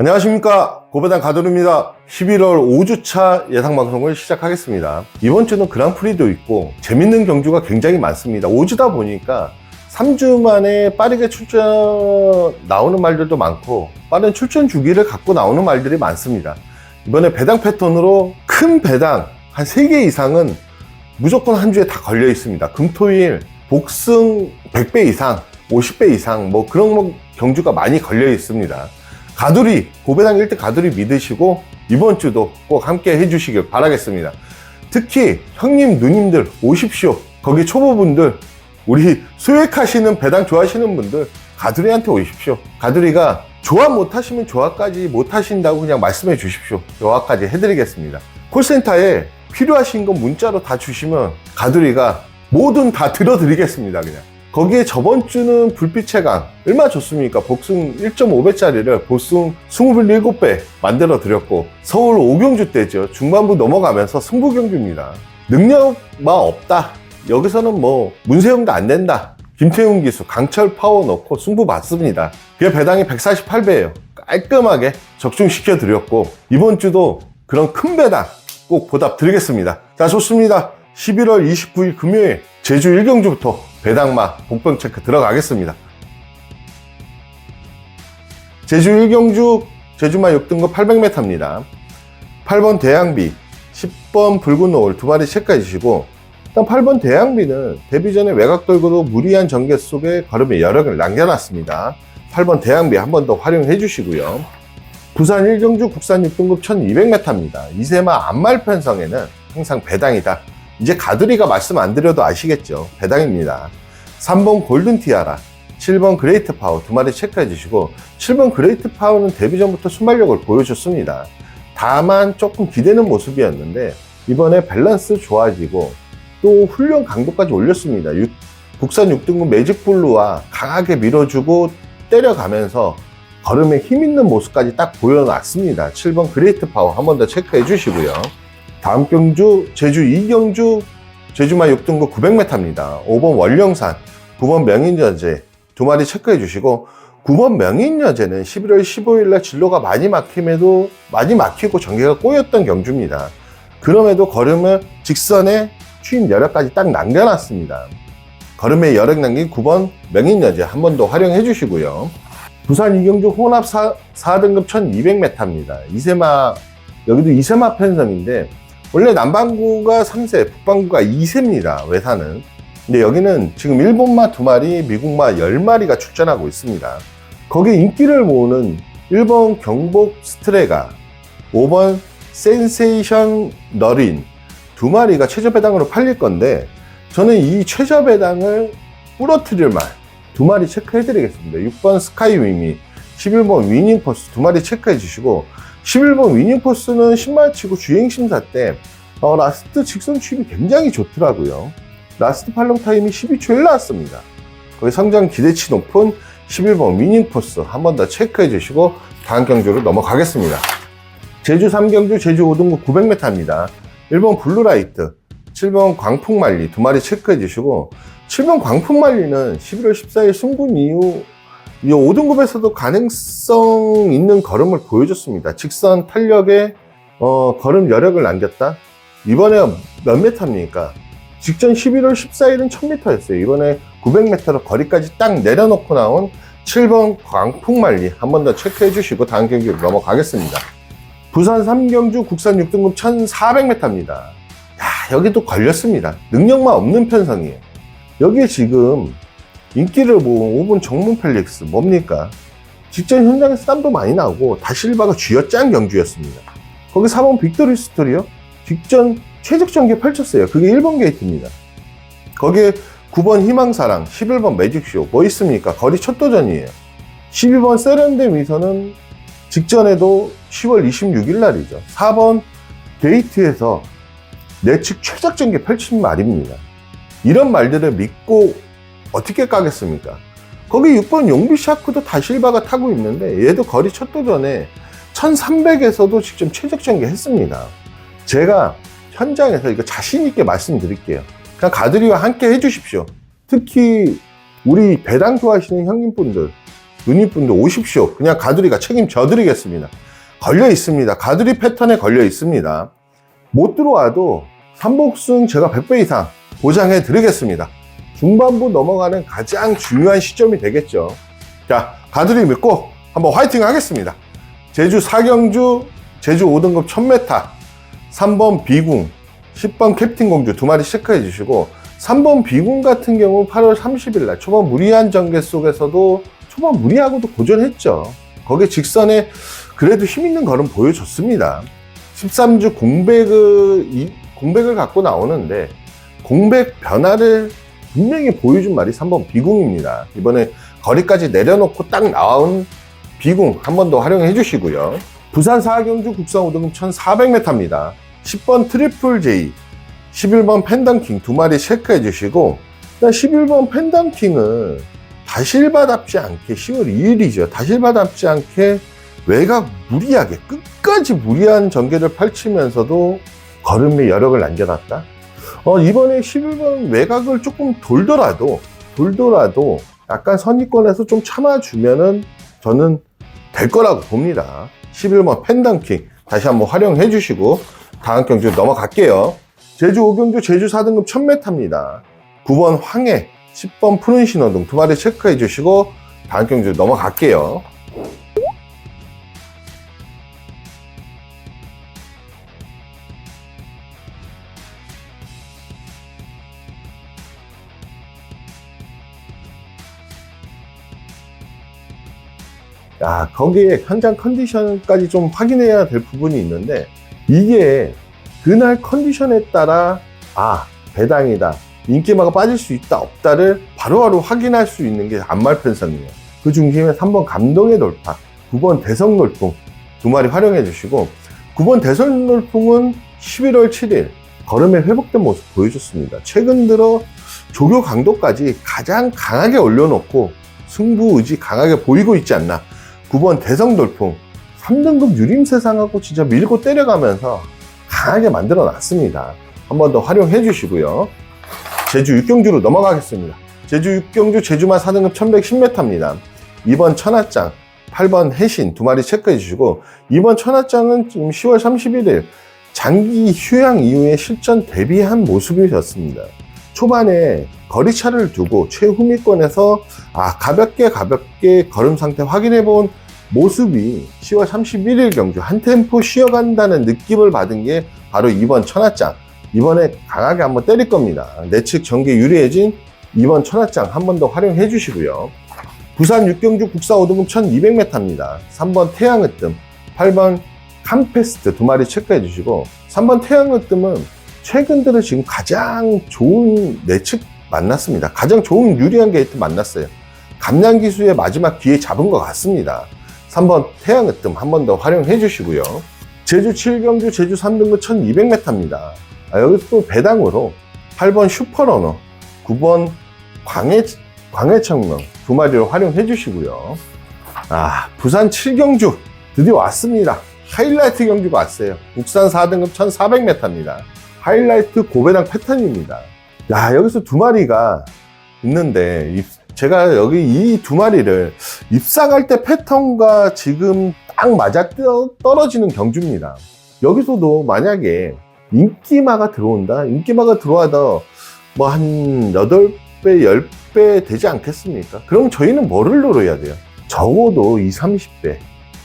안녕하십니까. 고배당 가도입니다. 11월 5주차 예상 방송을 시작하겠습니다. 이번 주는 그랑프리도 있고 재밌는 경주가 굉장히 많습니다. 5주다 보니까 3주 만에 빠르게 출전 나오는 말들도 많고 빠른 출전 주기를 갖고 나오는 말들이 많습니다. 이번에 배당 패턴으로 큰 배당 한 3개 이상은 무조건 한 주에 다 걸려 있습니다. 금토일 복승 100배 이상 50배 이상 뭐 그런 뭐 경주가 많이 걸려 있습니다 가두리 고배당 1등 가두리 믿으시고 이번 주도 꼭 함께 해주시길 바라겠습니다. 특히 형님 누님들 오십시오. 거기 초보분들 우리 수액하시는 배당 좋아하시는 분들 가두리한테 오십시오. 가두리가 조합 못하시면 조합까지 못하신다고 그냥 말씀해 주십시오. 조합까지 해드리겠습니다. 콜센터에 필요하신 건 문자로 다 주시면 가두리가 뭐든 다 들어드리겠습니다. 그냥. 거기에 저번 주는 불빛의 강 얼마 줬습니까? 복숭 1.5배짜리를 보숭 27배 만들어 드렸고 서울 오경주 때죠. 중반부 넘어가면서 승부 경주입니다. 능력만 없다. 여기서는 뭐 문세영도 안 된다. 김태훈 기수 강철 파워 넣고 승부 봤습니다. 그게 배당이 148배예요. 깔끔하게 적중시켜 드렸고 이번 주도 그런 큰 배당 꼭 보답 드리겠습니다. 자 좋습니다. 11월 29일 금요일 제주 1경주부터 배당마 복병 체크 들어가겠습니다. 제주 1경주 제주마 6등급 800m입니다. 8번 대양비, 10번 붉은 노을 두 마리 체크해 주시고 일단 8번 대양비는 데뷔 전에 외곽 돌고도 무리한 전개 속에 걸음의 여력을 남겨놨습니다. 8번 대양비 한 번 더 활용해 주시고요. 부산 1경주 국산 6등급 1200m입니다. 이세마 안말 편성에는 항상 배당이다. 이제 가두리가 말씀 안 드려도 아시겠죠. 배당입니다. 3번 골든 티아라, 7번 그레이트 파워 두 마리 체크해 주시고 7번 그레이트 파워는 데뷔 전부터 순발력을 보여줬습니다. 다만 조금 기대는 모습이었는데 이번에 밸런스 좋아지고 또 훈련 강도까지 올렸습니다. 육- 국산 6등급 매직 블루와 강하게 밀어주고 때려가면서 걸음에 힘 있는 모습까지 딱 보여놨습니다. 7번 그레이트 파워 한 번 더 체크해 주시고요. 다음 경주 제주 2경주 제주마 6등급 900m입니다. 5번 원령산, 9번 명인여제 두 마리 체크해 주시고 9번 명인여제는 11월 15일 날 진로가 많이 막힘에도 많이 막히고 전개가 꼬였던 경주입니다. 그럼에도 걸음을 직선에 추임 여력까지 딱 남겨놨습니다. 걸음에 여력 남긴 9번 명인여제 한 번 더 활용해 주시고요. 부산 이경주 혼합 4, 4등급 1200m입니다. 이세마 여기도 이세마 편성인데 원래 남반구가 3세, 북반구가 2세입니다. 외사는. 근데 여기는 지금 일본마 두 마리, 미국마 10마리가 출전하고 있습니다. 거기에 인기를 모으는 1번 경복 스트레가, 5번 센세이션 너린 두 마리가 최저 배당으로 팔릴 건데 저는 이 최저 배당을 부러뜨릴 말 두 마리 체크해 드리겠습니다. 6번 스카이 위미, 11번 위닝포스 두 마리 체크해 주시고 11번 위닝포스는 신발 치고 주행 심사 때 어, 라스트 직선 추입이 굉장히 좋더라고요. 라스트 팔롱 타임이 12초에 나왔습니다. 거기 성장 기대치 높은 11번 위닝포스 한 번 더 체크해 주시고 다음 경주로 넘어가겠습니다. 제주 3경주 제주 5등급 900m입니다. 1번 블루라이트, 7번 광풍말리 두 마리 체크해 주시고 7번 광풍말리는 11월 14일 승분 이후 이 5등급에서도 가능성 있는 걸음을 보여줬습니다. 직선 탄력에 어, 걸음 여력을 남겼다. 이번에 몇 메타입니까? 직전 11월 14일은 1000m였어요. 이번에 900m로 거리까지 딱 내려놓고 나온 7번 광풍말리 한 번 더 체크해 주시고 다음 경기로 넘어가겠습니다. 부산 3경주 국산 6등급 1400m입니다. 야, 여기도 걸렸습니다. 능력만 없는 편성이에요. 여기에 지금 인기를 모은 5분 정문 펠릭스 뭡니까? 직전 현장에서 땀도 많이 나고 다실바가 쥐어짠 경주였습니다. 거기 4번 빅토리 스토리요? 직전 최적 전개 펼쳤어요. 그게 1번 게이트입니다. 거기에 9번 희망사랑, 11번 매직쇼 뭐 있습니까? 거리 첫 도전이에요. 12번 세련된 미소는 직전에도 10월 26일 날이죠. 4번 게이트에서 내측 최적 전개 펼친 말입니다. 이런 말들을 믿고 어떻게 까겠습니까? 거기 6번 용비 샤크도 다 실바가 타고 있는데 얘도 거리 첫 도 전에 1300에서도 직접 최적 전개 했습니다. 제가 현장에서 이거 자신 있게 말씀드릴게요. 그냥 가드리와 함께 해주십시오. 특히 우리 배당 좋아하시는 형님분들 누님분들 오십시오. 그냥 가두리가 책임져 드리겠습니다. 걸려 있습니다. 가두리 패턴에 걸려 있습니다. 못 들어와도 삼복승 제가 100배 이상 보장해 드리겠습니다. 중반부 넘어가는 가장 중요한 시점이 되겠죠. 자, 가두리 믿고 한번 화이팅 하겠습니다. 제주 4경주, 제주 5등급 1000m, 3번 비궁, 10번 캡틴 공주 두 마리 체크해 주시고 3번 비궁 같은 경우 8월 30일 날 초반 무리한 전개 속에서도 초반 무리하고도 고전했죠. 거기에 직선에 그래도 힘 있는 걸음 보여줬습니다. 13주 공백을, 이- 공백을 갖고 나오는데 공백 변화를 분명히 보여준 말이 3번 비궁입니다. 이번에 거리까지 내려놓고 딱 나온 비궁 한 번 더 활용해 주시고요. 부산 사경주 국산 5등급 1400m입니다. 10번 트리플 J, 11번 펜던킹 두 마리 체크해 주시고, 일단 11번 펜던킹은 다실바답지 않게 10월 2일이죠. 다실바답지 않게 외곽 무리하게 끝까지 무리한 전개를 펼치면서도 걸음에 여력을 남겨놨다. 어, 이번에 11번 외곽을 조금 돌더라도 돌더라도 약간 선입권에서 좀 참아주면은 저는 될 거라고 봅니다. 11번 펜던킹 다시 한번 활용해 주시고 다음 경주 넘어갈게요. 제주 5경주 제주 4등급 1000m입니다. 9번 황해, 10번 푸른 신호등 두 마리 체크해 주시고 다음 경주 넘어갈게요. 야, 거기에 현장 컨디션까지 좀 확인해야 될 부분이 있는데, 이게 그날 컨디션에 따라, 아, 배당이다. 인기마가 빠질 수 있다, 없다를 바로바로 확인할 수 있는 게 안말 편성이에요. 그 중심에 3번 감동의 돌파, 9번 대성 놀풍 두 마리 활용해 주시고, 9번 대성 놀풍은 11월 7일 걸음에 회복된 모습 보여줬습니다. 최근 들어 조교 강도까지 가장 강하게 올려놓고 승부 의지 강하게 보이고 있지 않나. 9번 대성 돌풍 3등급 유림 세상하고 진짜 밀고 때려가면서 강하게 만들어 놨습니다. 한 번 더 활용해 주시고요. 제주 육경주로 넘어가겠습니다. 제주 육경주 제주만 4등급 1110m입니다. 2번 천하장, 8번 해신 두 마리 체크해 주시고 2번 천하장은 지금 10월 31일 장기 휴양 이후에 실전 대비한 모습이었습니다. 초반에 거리차를 두고 최후미권에서 아 가볍게 가볍게 걸음 상태 확인해 본 모습이 10월 31일 경주 한 템포 쉬어간다는 느낌을 받은 게 바로 이번 천하장. 이번에 강하게 한번 때릴 겁니다. 내측 전개 유리해진 이번 천하장 한 번 더 활용해 주시고요. 부산 육경주 국사 5등급 1200m입니다. 3번 태양으뜸 8번 캄페스트 두 마리 체크해 주시고 3번 태양으뜸은 최근 들어 지금 가장 좋은 내측 만났습니다. 가장 좋은 유리한 게이트 만났어요. 감량기수의 마지막 기회 잡은 것 같습니다. 3번 태양의 뜸 한 번 더 활용해 주시고요. 제주 7경주 제주 3등급 1200m입니다. 아, 여기서 또 배당으로 8번 슈퍼러너, 9번 광해, 광해청릉 두 마리를 활용해 주시고요. 아, 부산 7경주 드디어 왔습니다. 하이라이트 경주가 왔어요. 국산 4등급 1400m입니다. 하이라이트 고배당 패턴입니다. 야, 여기서 두 마리가 있는데, 입- 제가 여기 이 두 마리를 입상할 때 패턴과 지금 딱 맞아 떠- 떨어지는 경주입니다. 여기서도 만약에 인기마가 들어온다? 인기마가 들어와도 뭐 한 8배, 10배 되지 않겠습니까? 그럼 저희는 뭐를 노려야 돼요? 적어도 2, 30배,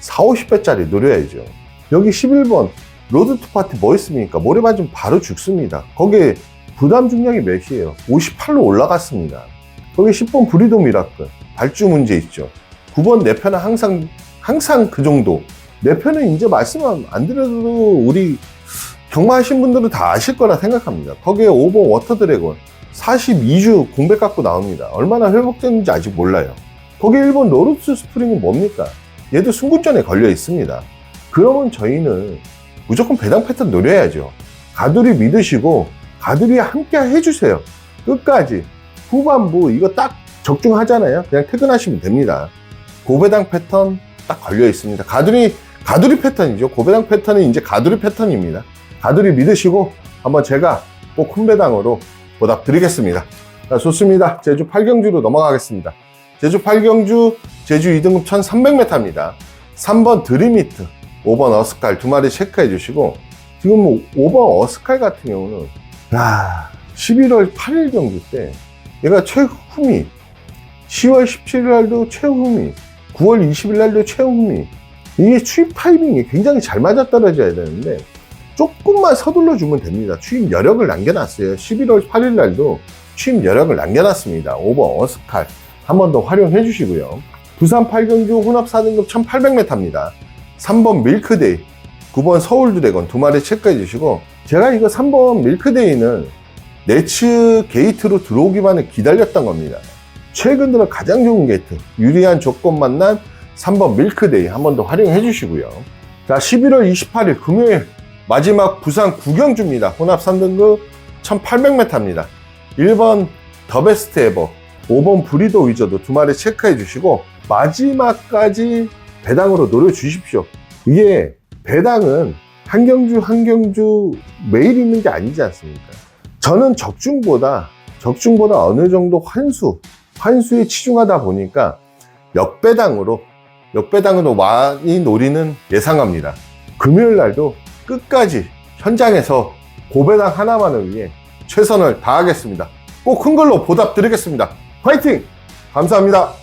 4, 50배짜리 노려야죠. 여기 11번 로드 투 파티 뭐 있습니까? 모래 맞으면 바로 죽습니다. 거기에 부담 중량이 몇이에요? 58로 올라갔습니다. 거기 10번 브리도 미라클 발주 문제 있죠. 9번 내 편은 항상 항상 그 정도. 내 편은 이제 말씀 안 드려도 우리 경마하신 분들은 다 아실 거라 생각합니다. 거기에 5번 워터 드래곤 42주 공백 갖고 나옵니다. 얼마나 회복됐는지 아직 몰라요. 거기 1번 로루스 스프링은 뭡니까? 얘도 승부전에 걸려 있습니다. 그러면 저희는 무조건 배당 패턴 노려야죠. 가두리 믿으시고 가두리 함께 해주세요. 끝까지 후반부 이거 딱 적중하잖아요. 그냥 퇴근하시면 됩니다. 고배당 패턴 딱 걸려 있습니다. 가두리 가두리 패턴이죠. 고배당 패턴은 이제 가두리 패턴입니다. 가두리 믿으시고 한번 제가 꼭 큰 배당으로 보답 드리겠습니다. 자, 좋습니다. 제주 8경주로 넘어가겠습니다. 제주 8경주 제주 2등급 1300m입니다. 3번 드림히트, 5번 어스칼 두 마리 체크해 주시고 지금 뭐 5번 어스칼 같은 경우는 야 11월 8일 경주 때 얘가 최후미 10월 17일 날도 최후미 9월 20일 날도 최후미 이게 추입 타이밍이 굉장히 잘 맞아떨어져야 되는데 조금만 서둘러 주면 됩니다. 추임 여력을 남겨놨어요. 11월 8일 날도 추임 여력을 남겨놨습니다. 5번 어스칼 한 번 더 활용해 주시고요. 부산 8경주 혼합 4등급 1800m입니다. 3번 밀크데이, 9번 서울드래곤 두 마리 체크해 주시고 제가 이거 3번 밀크데이는 네츠 게이트로 들어오기만을 기다렸던 겁니다. 최근 들어 가장 좋은 게이트, 유리한 조건 만난 3번 밀크데이 한 번 더 활용해 주시고요. 자, 11월 28일 금요일 마지막 부산 구경주입니다. 혼합 3등급 1800m입니다. 1번 더 베스트 에버, 5번 브리더 위저도 두 마리 체크해 주시고 마지막까지 배당으로 노려 주십시오. 이게 배당은 한 경주 한 경주 매일 있는 게 아니지 않습니까? 저는 적중보다 적중보다 어느 정도 환수 환수에 치중하다 보니까 역배당으로 역배당으로 많이 노리는 예상합니다. 금요일 날도 끝까지 현장에서 고배당 하나만을 위해 최선을 다하겠습니다. 꼭 큰 걸로 보답 드리겠습니다. 화이팅! 감사합니다.